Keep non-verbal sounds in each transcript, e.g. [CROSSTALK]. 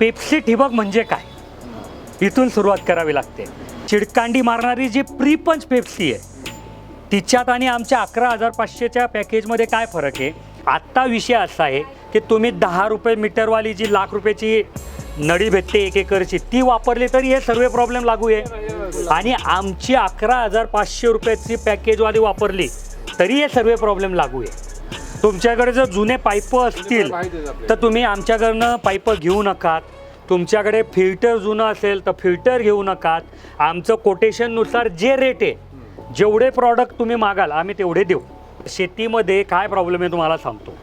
Pepsi ठिबक म्हणजे काय? इथून सुरुवात करावी लागते. चिडकांडी मारणारी जी प्रीपंच पेप्सी आहे तिच्यात आणि आमच्या अकरा हजार पाचशेच्या पॅकेजमध्ये काय फरक आहे? आत्ता विषय असा आहे की तुम्ही दहा रुपये मीटरवाली जी लाख रुपयाची नळी भेटते एक एकरची ती वापरली तरी हे सर्व प्रॉब्लेम लागू आहे. आणि आमची अकरा हजार पाचशे रुपयाची पॅकेजवाली वापरली तरी हे सर्व प्रॉब्लेम लागू आहे. तुमच्याकडे जर जुने पाईप असतील तर तुम्ही आमच्याकडनं पाईप घेऊ नकात. तुमच्याकडे फिल्टर जुनं असेल तर फिल्टर घेऊ नकात. आमचं कोटेशननुसार जे रेट आहे जेवढे प्रॉडक्ट तुम्ही मागाल आम्ही तेवढे देऊ. शेतीमध्ये काय प्रॉब्लेम आहे तुम्हाला सांगतो.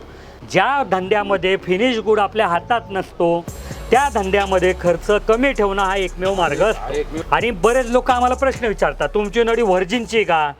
ज्या धंद्यामध्ये फिनिश गुड आपल्या हातात नसतो त्या धंद्यामध्ये खर्च कमी ठेवणं हा एकमेव मार्ग असतो. आणि बरेच लोक आम्हाला प्रश्न विचारतात तुमची नडी व्हर्जिनची का?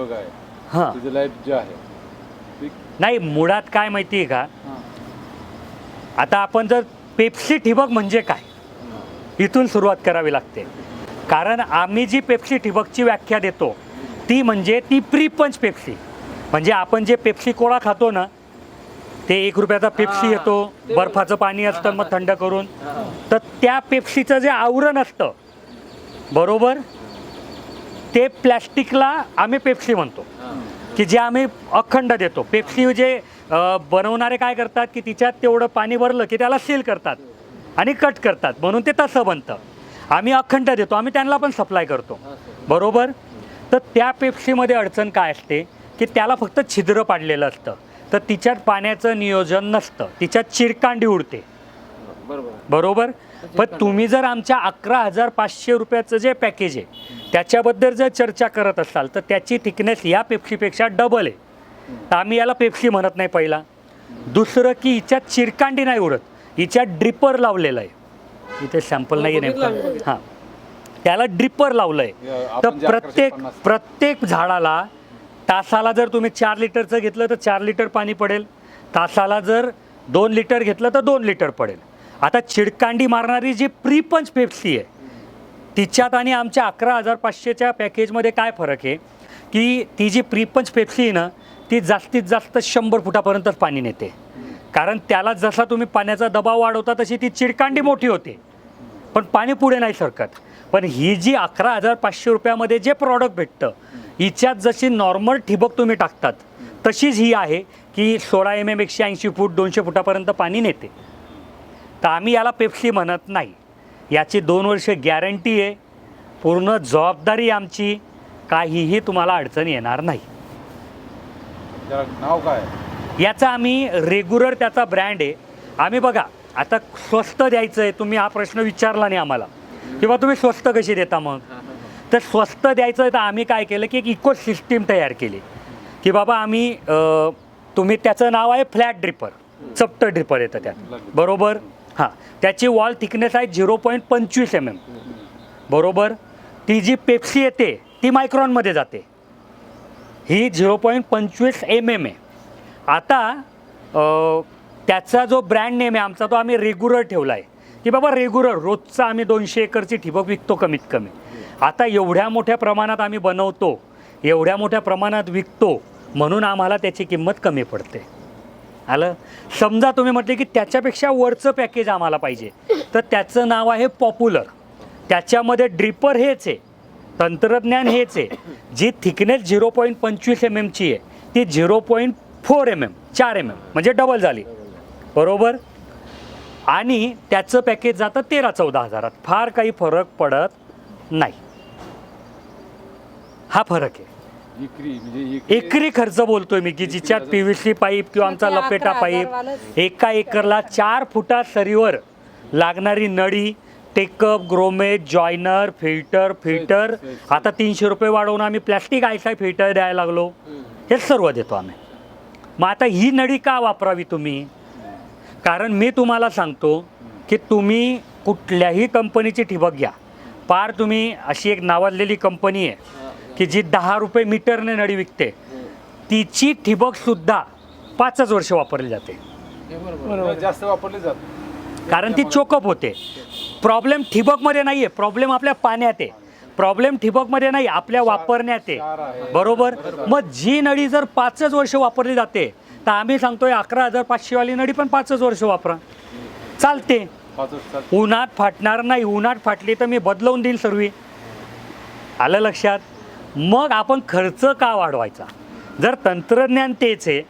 ठिबक आहे. हां. तिचं लाईफ जे आहे. ती नाही मुळात काय माहिती आहे का. आता आपण जर पेप्सी ठिबक म्हणजे काय? इथून सुरुवात करावी लागते. कारण आम्ही जी पेप्सी ठिबकची व्याख्या देतो ती म्हणजे ती प्रीपंच पेप्सी म्हणजे आपण जे पेप्सी कोळा खातो ना ते एक रुपयाचा पेप्सी येतो बर्फाचं पाणी असतं मग थंड करून. तर त्या पेप्सीचं जे आवरण असतं बरोबर? ते प्लॅस्टिकला आम्ही पेप्सी म्हणतो. की जे आम्ही अखंड देतो. पेप्सी जे बनवणारे काय करतात की तिच्यात तेवढं पाणी भरलं की त्याला सील करतात आणि कट करतात. म्हणून ते तसं बनतं. आम्ही अखंड देतो. आम्ही त्यांना पण सप्लाय करतो. बरोबर? तर त्या पेप्सीमध्ये अडचण काय असते? की त्याला फक्त छिद्र पाडलेलं असतं. तर तिच्यात पाण्याचं नियोजन नसतं. तिच्यात चिरकांडी उडते. बरोबर. बरोबर? पण तुम्ही जर आमच्या अकरा हजार पाचशे रुपयाचं जे पॅकेज आहे त्याच्याबद्दल जर चर्चा करत असाल तर त्याची थिकनेस या पेप्सीपेक्षा डबल आहे. तर आम्ही याला पेप्सी म्हणत नाही पहिला. दुसरं की हिच्यात चिरकांडी नाही उडत हिच्यात ड्रिपर लावलेलं आहे. इथे सॅम्पल नाही नेमकं. हां. त्याला ड्रिपर लावलं आहे तर प्रत्येक 1150 प्रत्येक झाडाला तासाला जर तुम्ही चार लिटरचं घेतलं तर चार लिटर पाणी पडेल. तासाला जर दोन लिटर घेतलं तर दोन लिटर पडेल. आता चिडकांडी मारणारी जी प्रीपंच पेप्सी आहे तिच्यात आणि आमच्या अकरा हजार पाचशेच्या पॅकेजमध्ये काय फरक आहे? की ती जी प्रीपंच पेप्सी आहे ना ती जास्तीत जास्त शंभर फुटापर्यंतच पाणी नेते. कारण त्याला जसा तुम्ही पाण्याचा दबाव वाढवता तशी ती चिडकांडी मोठी होते. पण पाणी पुढे नाही सरकत. पण ही जी अकरा हजार पाचशे रुपयामध्ये जे प्रॉडक्ट भेटतं हिच्यात जशी नॉर्मल ठिबक तुम्ही टाकतात तशीच ही आहे की सोळा एम एम एकशे ऐंशी फूट दोनशे फुटापर्यंत पाणी नेते. तर आम्ही याला पेप्सी म्हणत नाही. याची दोन वर्ष गॅरंटी आहे. पूर्ण जबाबदारी आमची. काहीही तुम्हाला अडचण येणार नाही. नाव काय? याचा आम्ही रेग्युलर त्याचा ब्रँड आहे. आम्ही बघा आता स्वस्त द्यायचं आहे. तुम्ही हा प्रश्न विचारला नाही आम्हाला. किंवा तुम्ही स्वस्त कशी देता मग? तर स्वस्त द्यायचं आहे तर आम्ही काय केलं की एक इको सिस्टीम तयार केली. की बाबा आम्ही तुम्ही त्याचं नाव आहे फ्लॅट ड्रिपर चपट ड्रिपर येतं त्यात. बरोबर? हां त्याची वॉल थिकनेस आहे झिरो पॉईंट पंचवीस एम एम बरोबर? ती जी पेप्सी येते ती मायक्रॉनमध्ये जाते. ही झिरो पॉईंट पंचवीस एम एम आहे. आता त्याचा जो ब्रँड नेम आहे आमचा तो आम्ही रेग्युलर ठेवला आहे. की बाबा रेग्युलर रोजचा आम्ही दोनशे एकरची ठिबक विकतो कमीत कमी. आता एवढ्या मोठ्या प्रमाणात आम्ही बनवतो एवढ्या मोठ्या प्रमाणात विकतो म्हणून आम्हाला त्याची किंमत कमी पडते. आलं? समजा तुम्ही म्हटले की त्याच्यापेक्षा वरचं पॅकेज आम्हाला पाहिजे. तर त्याचं नाव आहे पॉप्युलर त्याच्यामध्ये ड्रिपर हेच आहे. तंत्रज्ञान हेच आहे. जी थिकनेस झिरो पॉईंट पंचवीस एम एमची आहे. ती zero point four M M चार एम एम म्हणजे डबल झाली. बरोबर? आणि त्याचं पॅकेज जातं तेरा चौदा हजारात. फार काही फरक पडत नाही. हा फरक आहे. इकरी म्हणजे एकरी खर्च बोलतोय मी की जिच्यात पी व्ही सी पाईप किंवा आमचा ते लपेटा पाईप. एका एकरला चार फुटा सरीवर लागणारी नळी take up grommets joiner filter filter. आता तीनशे रुपये वाढवून आम्ही प्लॅस्टिक आयसाय फिल्टर द्यायला लागलो. हे सर्व देतो आम्ही. मग आता ही नळी का वापरावी तुम्ही? कारण मी तुम्हाला सांगतो की तुम्ही कुठल्याही कंपनीची ठिबक घ्या. पार तुम्ही अशी एक नावाजलेली कंपनी आहे. की जी दहा रुपये मीटरने नळी विकते तिची ठिबकसुद्धा पाचच वर्ष वापरली जाते. जास्त वापरले जात कारण ती चोकअप होते. प्रॉब्लेम ठिबकमध्ये नाही आहे प्रॉब्लेम आपल्या पाण्यात आहे. प्रॉब्लेम ठिबकमध्ये नाही आपल्या वापरण्यात आहे. बरोबर? मग जी नळी जर पाचच वर्ष वापरली जाते तर आम्ही सांगतोय अकरा हजार पाचशेवाली नळी पण पाचच वर्ष वापरा. चालते. उन्हात फाटणार नाही उन्हात फाटली तर मी बदलवून देईल सर्वी. आलं लक्षात? मग आपण खर्च का वाढवायचा? जर तंत्रज्ञान तेच आहे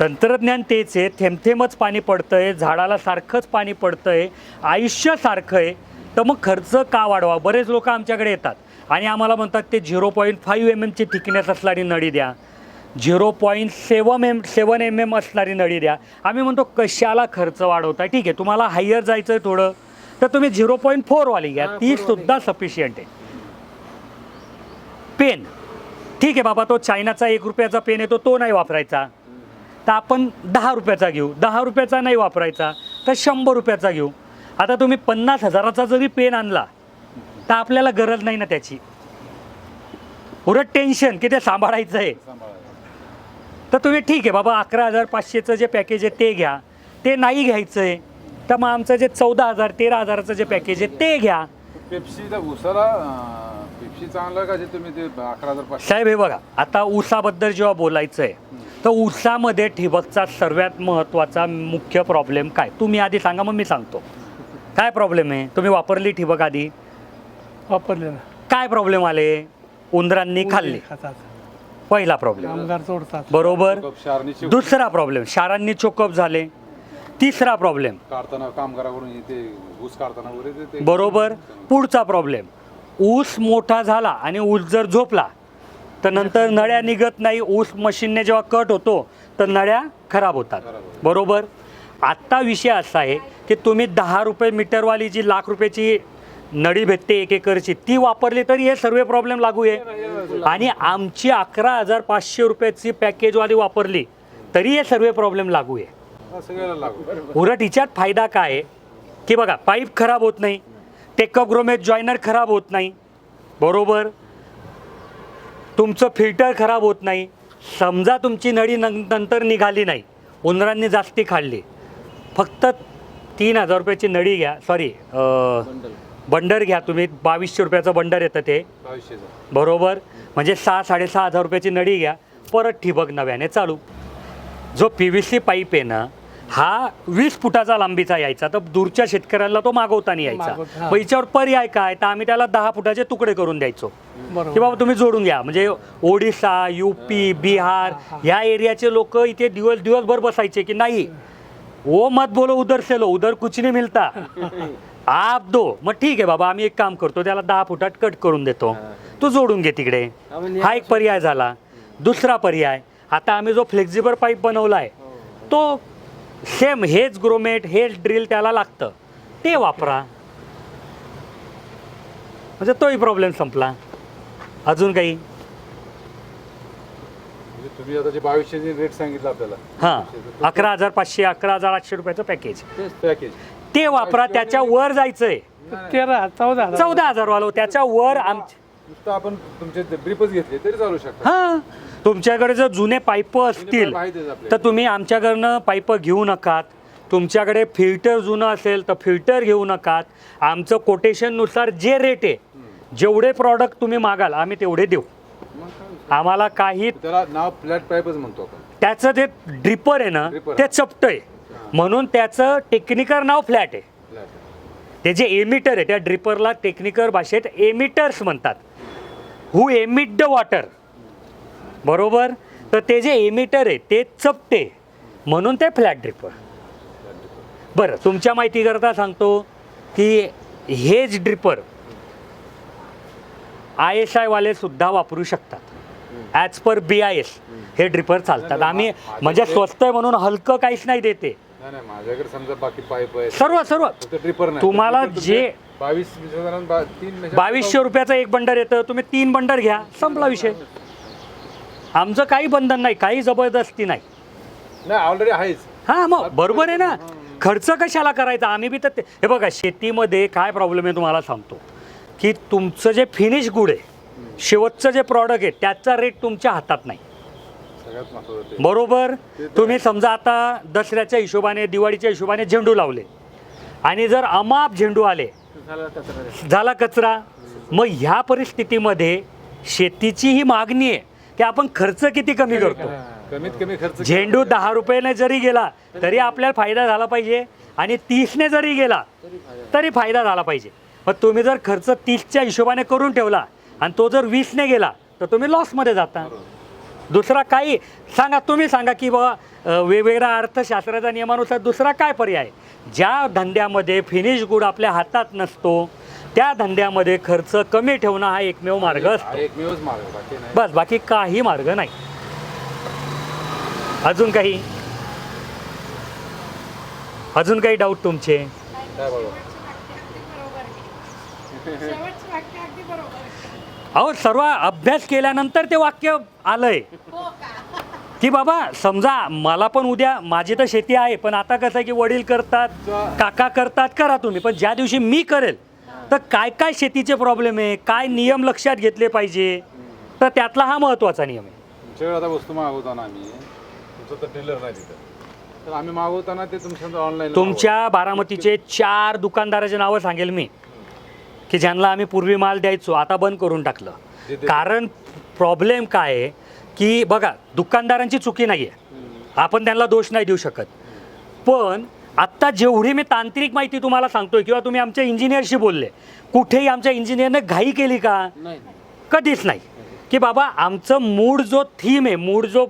तंत्रज्ञान तेच आहे थेंब थेंबच पाणी पडतंय झाडाला सारखंच पाणी पडतंय आयुष्य सारखं आहे तर मग खर्च का वाढवा बरेच लोक आमच्याकडे येतात आणि आम्हाला म्हणतात ते झिरो पॉईंट फाईव्ह एम एमची थिकनेस असणारी नळी द्या. Zero point seven M seven M M असणारी नळी द्या. आम्ही म्हणतो कशाला खर्च वाढवता ठीक आहे तुम्हाला हायर जायचं आहे थोडं. तर तुम्ही झिरो पॉईंट फोरवाली घ्या. ती सुद्धा सफिशियंट आहे. पेन. ठीक आहे बाबा तो चायनाचा एक रुपयाचा पेन येतो तो नाही वापरायचा. तर आपण दहा रुपयाचा घेऊ. दहा रुपयाचा नाही वापरायचा तर शंभर रुपयाचा घेऊ. आता तुम्ही पन्नास हजाराचा जरी पेन आणला तर आपल्याला गरज नाही ना त्याची. उलट टेन्शन की ते सांभाळायचं आहे? तर तुम्ही ठीक आहे बाबा अकरा हजार पाचशेचं जे पॅकेज आहे ते घ्या. ते नाही घ्यायचं आहे तर मग आमचं जे चौदा हजार तेरा हजाराचं जे पॅकेज आहे ते घ्या. पेप्सीचा घुसारा अं, पेप्सी चांगलं का जे तुम्ही ते अकरा हजार पाचशे? साहेब हे बघा आता ऊसाबद्दल जेव्हा बोलायचं आहे तर ऊसामध्ये ठिबकचा सर्वात महत्त्वाचा मुख्य प्रॉब्लेम काय? तुम्ही आधी सांगा मग मी सांगतो. काय प्रॉब्लेम आहे? तुम्ही वापरली ठिबक आधी? वापरले ना. काय प्रॉब्लेम आले? उंदरांनी खाल्ली. खातात. पहिला प्रॉब्लेम सोडतात. बरोबर? दुसरा प्रॉब्लेम शारांनी चोकअप झाले. तिसरा प्रॉब्लेम काढताना कामगाराकडून ते ऊस काढताना वगैरे ते- ते बरोबर? पुढचा प्रॉब्लेम ऊस मोठा झाला आणि ऊस जर झोपला तर नंतर नळ्या निघत नाही ऊस मशीनने जेव्हा कट होतो तर नळ्या खराब होतात. बरोबर? आत्ता विषय असा आहे की तुम्ही दहा रुपये मीटरवाली जी लाख रुपयाची नळी भेटते एक एकरची ती वापरली तरी हे सर्व प्रॉब्लेम लागू आहे. आणि आमची अकरा हजार पाचशे रुपयाची पॅकेजवाली वापरली तरी हे सर्व प्रॉब्लेम लागू आहे. उलट हिच्यात फायदा काय आहे? की बघा पाईप खराब होत नाही टेकअप जॉयनर खराब होत नाही. बरोबर? तुमचं फिल्टर खराब होत नाही. समजा तुमची नळी नं- नंतर निघाली नाही. उंदरांनी जास्ती खाल्ली. फक्त तीन हजार रुपयाची नळी घ्या. सॉरी बंडर घ्या तुम्ही. बावीसशे रुपयाचं बंडर येतं ते. बरोबर? म्हणजे सहा साडेसहा हजार रुपयाची नळी घ्या. परत ठिबक नव्याने चालू. जो पी व्ही सी पाईप आहे ना हा वीस फुटाचा लांबीचा यायचा तर दूरच्या शेतकऱ्याला तो मागवताना यायचा. हा. मग याच्यावर पर्याय काय? तर आम्ही त्याला दहा फुटाचे तुकडे करून द्यायचो. की बरोबर बाबा तुम्ही जोडून घ्या. म्हणजे ओडिसा युपी बिहार ह्या एरियाचे लोक इथे दिवस दिवसभर बसायचे की नाही? ओ मत बोलो उधर से लो. उधर कुछ नहीं मिलता. [LAUGHS] आप दो. मग ठीक आहे बाबा आम्ही एक काम करतो त्याला दहा फुटात कट करून देतो. तू जोडून घे तिकडे. हा एक पर्याय झाला. दुसरा पर्याय. आता आम्ही जो फ्लेक्झिबल पाईप बनवला आहे तो सेम हेच ग्रोमेट हेच ड्रिल त्याला लागतं. ते वापरा. म्हणजे तोही प्रॉब्लेम संपला. अजून काही? म्हणजे तुम्ही आता जे बावीसशे रेट सांगितलं आपल्याला. हां. अकरा हजार पाचशे अकरा हजार आठशे रुपयाचं पॅकेज पॅकेज ते वापरा त्याच्या वर जायचंय. तेरा चौदा हजार. चौदा हजार वालो त्याच्या वर आम नुसतं आपण तुमचे ड्रिपच घेतले तरी चालू शकता हां. तुमच्याकडे जर जुने पाईप असतील. तर तुम्ही आमच्याकडनं पाईप घेऊ नकात. तुमच्याकडे फिल्टर जुनं असेल तर फिल्टर घेऊ नकात. आमचं कोटेशननुसार जे रेट आहे जेवढे प्रॉडक्ट तुम्ही मागाल आम्ही तेवढे देऊ? आम्हाला काही त्याला नाव फ्लॅट पाईपच म्हणतो आपण. त्याचं जे ड्रिपर आहे ना. ते चपटं आहे. म्हणून त्याचं टेक्निकल नाव फ्लॅट आहे. ते जे एमिटर आहे त्या ड्रिपरला टेक्निकल भाषेत एमिटर्स म्हणतात. हू एमिट द वॉटर बरोबर? तर ते जे एमिटर आहे ते चपटे. म्हणून ते फ्लॅट ड्रिपर बरं तुमच्या माहितीकरता सांगतो की हेच ड्रिपर आय एस आयवाले सुद्धा वापरू शकतात. As per B I S हे ड्रिपर चालतात. आम्ही म्हणजे स्वस्त आहे म्हणून हलकं काहीच नाही देते. माझ्याकडे समजा बाकी पाईप आहे सर्व सर्व. ड्रिपर तुम्हाला जे- बावीस बावीसशे रुपयाचं एक बंडर येतं तुम्ही तीन बंडर घ्या. संपला विषय. आमचं काही बंधन नाही काही जबरदस्ती नाही. नाही ऑलरेडी आहेच. हां मग बरोबर आहे ना? खर्च कशाला करायचा? आम्ही बी तर ते हे बघा शेतीमध्ये काय प्रॉब्लेम आहे तुम्हाला सांगतो. की तुमचं जे फिनिश गुड आहे शेवटचं जे प्रॉडक्ट आहे त्याचा रेट तुमच्या हातात नाही. सगळ्यात महत्वाचं ते. बरोबर? तुम्ही समजा आता दसऱ्याच्या हिशोबाने दिवाळीच्या हिशोबाने झेंडू लावले. आणि जर अमाप झेंडू आले झाला कचरा. मग ह्या परिस्थितीमध्ये शेतीची ही मागणी आहे. की आपण खर्च किती कमी करतो? कमीत कमी खर्च झेंडू दहा रुपयाने जरी गेला तरी आपल्याला फायदा झाला पाहिजे. आणि तीसने जरी गेला तरी फायदा. झाला पाहिजे. मग तुम्ही जर खर्च तीसच्या हिशोबाने करून ठेवला आणि तो जर वीसने गेला तर तुम्ही लॉसमध्ये जाता. दुसरा काही सांगा तुम्ही सांगा की बाबा वेगवेगळ्या अर्थशास्त्राच्या नियमानुसार दुसरा काय पर्याय? ज्या धंद्यामध्ये फिनिश गुड आपल्या हातात नसतो त्या धंद्यामध्ये खर्च कमी ठेवणं हा एकमेव मार्ग असतो. एकमेवच मार्ग आहे, बाकी नाही. बस बाकी काही मार्ग नाही. अजून काही? अजून काही डाऊट तुमचे? काय बरोबर शेवटचं वाक्य अगदी बरोबर. आहे. अहो सर्व अभ्यास केल्यानंतर ते वाक्य आलंय. हो का? की बाबा समजा मला पण उद्या माझी तर शेती आहे पण आता कसं आहे की वडील करतात काका करतात करा तुम्ही. पण ज्या दिवशी मी करेल तर काय काय शेतीचे प्रॉब्लेम आहे? काय नियम लक्षात घेतले पाहिजे? तर त्यातला हा महत्त्वाचा नियम आहे. तुमच्याकडे आता वस्तू मागवताना आम्ही तुमचं तर डीलर नाही तिथं. तर आम्ही मागवताना ते तुमच्या ऑनलाईन तुमच्या बारामतीचे चार दुकानदाराचे नावं सांगेल मी की ज्यांना आम्ही पूर्वी माल द्यायचो आता बंद करून टाकलं. कारण प्रॉब्लेम काय आहे की बघा दुकानदारांची चुकी नाही आहे आपण त्यांना दोष नाही देऊ शकत. पण आत्ता जेवढी मी तांत्रिक माहिती तुम्हाला सांगतोय किंवा तुम्ही आमच्या इंजिनियरशी बोलले कुठेही आमच्या इंजिनियरने घाई केली का? कधीच नाही. की बाबा आमचं मूळ जो थीम आहे मूळ जो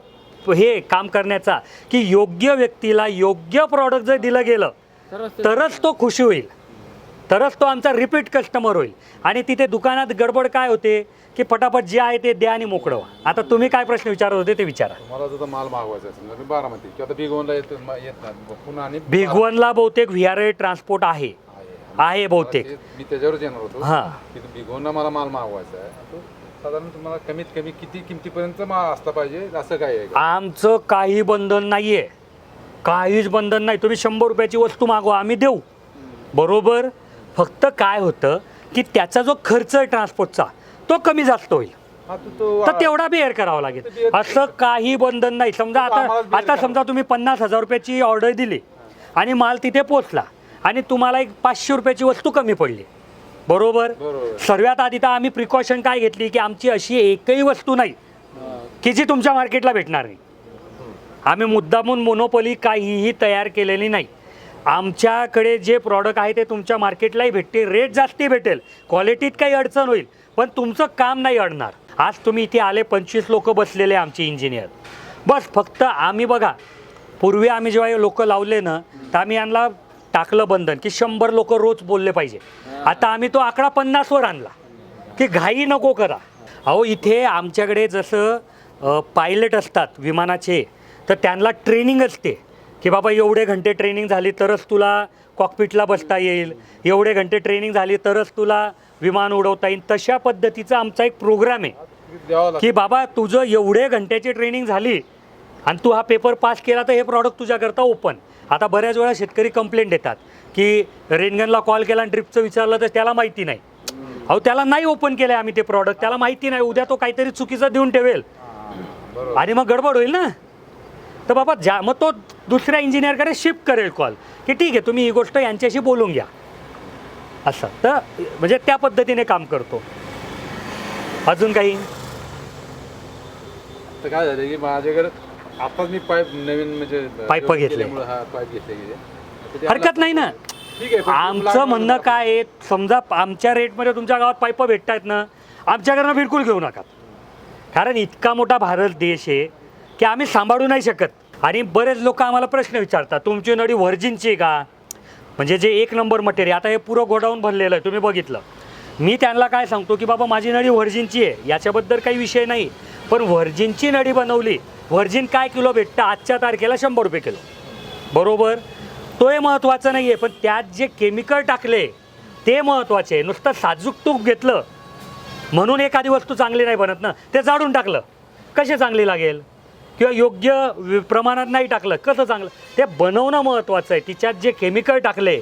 हे काम करण्याचा की योग्य व्यक्तीला योग्य प्रॉडक्ट जर दिलं गेलं तरच तो खुशी होईल. तरच तो आमचा रिपीट कस्टमर होईल. आणि तिथे दुकानात गडबड काय होते? की पटापट जे आहे ते द्या आणि मोकळं व्हा. आता तुम्ही काय प्रश्न विचारत होते ते विचारा. मला जर माल मागवायचा असेल तर मी बारामती किंवा आता बिगोनला येत म- येत नाही. पुन्हा आणि भिगवणला बहुतेक व्ही आर ट्रान्सपोर्ट आहे. आहे. बहुतेक. मी त्याच्यावरच येणार होतो. हां. की बिगोनला मला माल मागवायचा आहे तो साधारण तुम्हाला कमीत कमी किती किमतीपर्यंत माल असला पाहिजे असं काय आहे का? आमचं काही बंधन नाही आहे काहीच बंधन नाही. तुम्ही शंभर रुपयाची वस्तू मागवा आम्ही देऊ. बरोबर? फक्त काय होतं की त्याचा जो खर्च आहे ट्रान्सपोर्टचा तो कमी जास्त होईल. तर तेवढा बेअर करावा लागेल. असं काही बंधन नाही. समजा आता आता समजा तुम्ही पन्नास हजार रुपयाची ऑर्डर दिली आणि माल तिथे पोचला आणि तुम्हाला एक पाचशे रुपयाची वस्तू कमी पडली. बरोबर? बरोबर. सर्वात आधी तर आम्ही प्रिकॉशन काय घेतली की आमची अशी एकही वस्तू नाही की जी तुमच्या मार्केटला भेटणार नाही. आम्ही मुद्दामून मोनोपली काहीही तयार केलेली नाही. आमच्याकडे जे प्रॉडक्ट आहे ते तुमच्या मार्केटलाही भेटते रेट जास्ती भेटेल क्वालिटीत काही अडचण होईल पण तुमचं काम नाही अडणार. आज तुम्ही इथे आले पंचवीस लोक बसलेले आमचे इंजिनियर बस फक्त आम्ही बघा पूर्वी आम्ही जेव्हा हे लोक लावले ना तर आम्ही यांना टाकलं बंधन की शंभर लोक रोज बोलले पाहिजे. आता आम्ही तो आकडा पन्नासवर आणला की घाई नको करा. अहो इथे आमच्याकडे जसं पायलट असतात विमानाचे तर त्यांना ट्रेनिंग असते. की बाबा एवढे घंटे ट्रेनिंग झाली तरच तुला कॉकपिटला बसता येईल. एवढे घंटे ट्रेनिंग झाली तरच तुला विमान उडवता येईल. तशा पद्धतीचा आमचा एक प्रोग्राम आहे. की बाबा तुझं एवढे घंट्याची ट्रेनिंग झाली आणि तू हा पेपर पास केला तर हे प्रॉडक्ट तुझ्याकरता ओपन आता बऱ्याच वेळा शेतकरी कंप्लेंट देतात की रेनगनला कॉल केला आणि ट्रिपचं विचारलं तर त्याला माहिती नाही. अहो त्याला नाही ओपन केलं आम्ही ते प्रॉडक्ट त्याला माहिती नाही. उद्या तो काहीतरी चुकीचं देऊन ठेवेल. आणि मग गडबड होईल ना? तर बाबा ज्या मग तो दुसऱ्या इंजिनियरकडे शिफ्ट करेल कॉल की ठीक आहे तुम्ही ही गोष्ट यांच्याशी बोलून घ्या. असं. तर म्हणजे त्या पद्धतीने काम करतो. अजून काही? तर काय झालं की माझ्याकडे आताच मी पाईप नवीन म्हणजे पाईप घेतले. हा पाईप हरकत नाही ना. ठीक आहे पण आमचं म्हणणं. काय आहे? समजा आमच्या रेटमध्ये तुमच्या गावात पाईप भेटत आहेत ना आमच्याकडनं बिलकुल घेऊ नका. कारण इतका मोठा भारत देश आहे की आम्ही सांभाळू नाही शकत. आणि बरेच लोक आम्हाला प्रश्न विचारतात तुमची नळी व्हर्जिनची आहे का? म्हणजे जे एक नंबर मटेरियल आता हे पुरं गोडाऊन भरलेलं आहे तुम्ही बघितलं. मी त्यांना काय सांगतो की बाबा माझी नळी व्हर्जिनची आहे याच्याबद्दल काही विषय नाही पण व्हर्जिनची नळी बनवली व्हर्जिन काय किलो भेटतं? आजच्या तारखेला शंभर रुपये किलो. बरोबर? तोही महत्त्वाचं नाही आहे पण त्यात जे केमिकल टाकले ते महत्त्वाचे आहे. नुसतं साजूक तूप घेतलं म्हणून एखादी वस्तू चांगली नाही बनत ना ते जाडून टाकलं. कसे चांगली लागेल? किंवा योग्य प्रमाणात नाही टाकलं. कसं चांगलं? ते बनवणं महत्त्वाचं आहे. तिच्यात जे केमिकल टाकले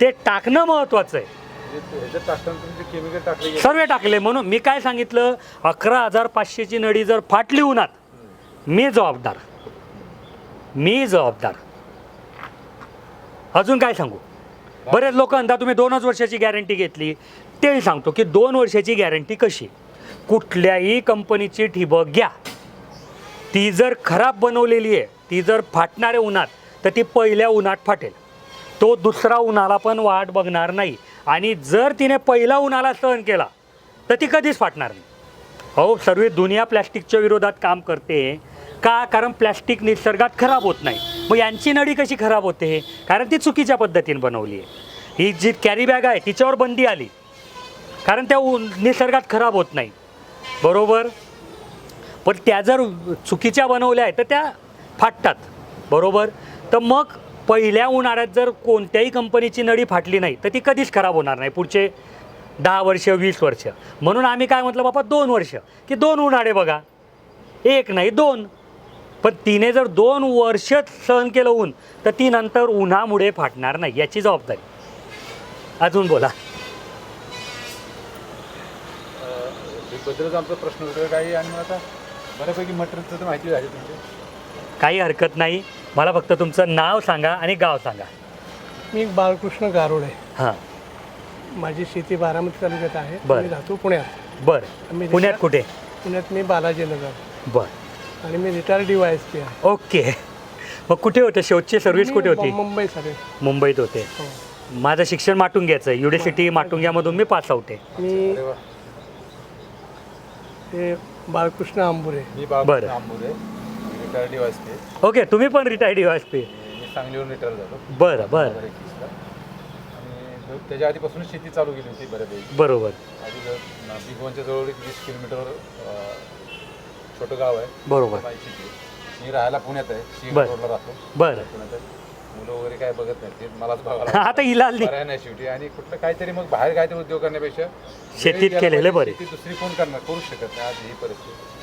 ते टाकणं महत्त्वाचं आहे. सर्व टाकले म्हणून मी काय सांगितलं? अकरा हजार पाचशेची नळी जर फाटली उन्हात मी जबाबदार. मी जबाबदार. अजून काय सांगू? बरेच लोक अंदा तुम्ही दोनच वर्षाची गॅरंटी घेतली. तेही सांगतो की दोन वर्षाची गॅरंटी कशी? कुठल्याही कंपनीची ठिबक घ्या. ती जर खराब बनवलेली आहे ती जर फाटणारे उन्हात तर ती पहिल्या उन्हात फाटेल. तो दुसरा उन्हाला पण वाट बघणार नाही. आणि जर तिने पहिला उन्हाला सहन केला तर ती कधीच फाटणार नाही. अहो सर्व दुनिया प्लॅस्टिकच्या विरोधात काम करते. का? कारण प्लॅस्टिक निसर्गात खराब होत नाही. मग यांची नळी कशी खराब होते? कारण ती चुकीच्या पद्धतीने बनवली आहे. ही जी कॅरी बॅग आहे तिच्यावर बंदी आली. कारण त्या निसर्गात खराब होत नाही. बरोबर? पण त्या जर चुकीच्या बनवल्या आहेत तर त्या फाटतात. बरोबर? तर मग पहिल्या उन्हाळ्यात जर कोणत्याही कंपनीची नळी फाटली नाही तर ती कधीच खराब होणार नाही. पुढचे दहा वर्ष वीस वर्ष. म्हणून आम्ही काय म्हटलं बाबा दोन वर्ष. की दोन उन्हाळे बघा. एक नाही दोन. पण तिने जर दोन वर्ष सहन केलं ऊन तर ती नंतर उन्हामुळे फाटणार नाही याची जबाबदारी. अजून बोला. बद्दलच आमचा प्रश्न काही आणि आता? बऱ्यापैकी मटेरियलचं तर माहिती झाली तुमची. काही हरकत नाही. मला फक्त तुमचं नाव सांगा आणि गाव सांगा. मी बाळकृष्ण गारोडे. हां. माझी शेती बारामती तालुक्यात आहे. बरं. मी राहतो पुण्यात. बरं. मी पुण्यात कुठे? पुण्यात मी बालाजीनगर बरं. आणि मी retired D Y S P आहे. ओके. मग कुठे होते? शेवटची सर्व्हिस कुठे होती? मुंबई साठी मुंबईत होते. हो. माझं शिक्षण माटुंग्याचं. युनिव्हर्सिटी माटुंग्यामधून मी पास आउट आहे. मी. ते बाळकृष्ण आंबुरे. मी बाबा बरं. आंबुरे रिटायर्ड वाजते ओके तुम्ही पण रिटायर्ड यू एस पी मी सांगलीहून रिटायर झालो. बरं बरं. दोन हजार एकवीसला. आणि त्याच्या आधीपासूनच शेती चालू केली होती बऱ्यापैकी. बरोबर. आधी जर बिगवनच्या जवळ एक वीस किलोमीटरवर अं, छोटं गाव आहे. बरोबर. माझी शेती. आहे. मी राहायला पुण्यात आहे. सिंह बरं. रोडला राहतो. बरं. पुण्यात आहे. मुलं वगैरे काय बघत नाही ते मलाच बघायला [LAUGHS] आता इलाज नाही. पर्याय नाही शेवटी. आणि कुठलं काहीतरी मग बाहेर काहीतरी उद्योग करण्यापेक्षा शेतीत केलेलं. बरे. शेती दुसरी कोण करणार? करू शकत नाही. आज ही परिस्थिती.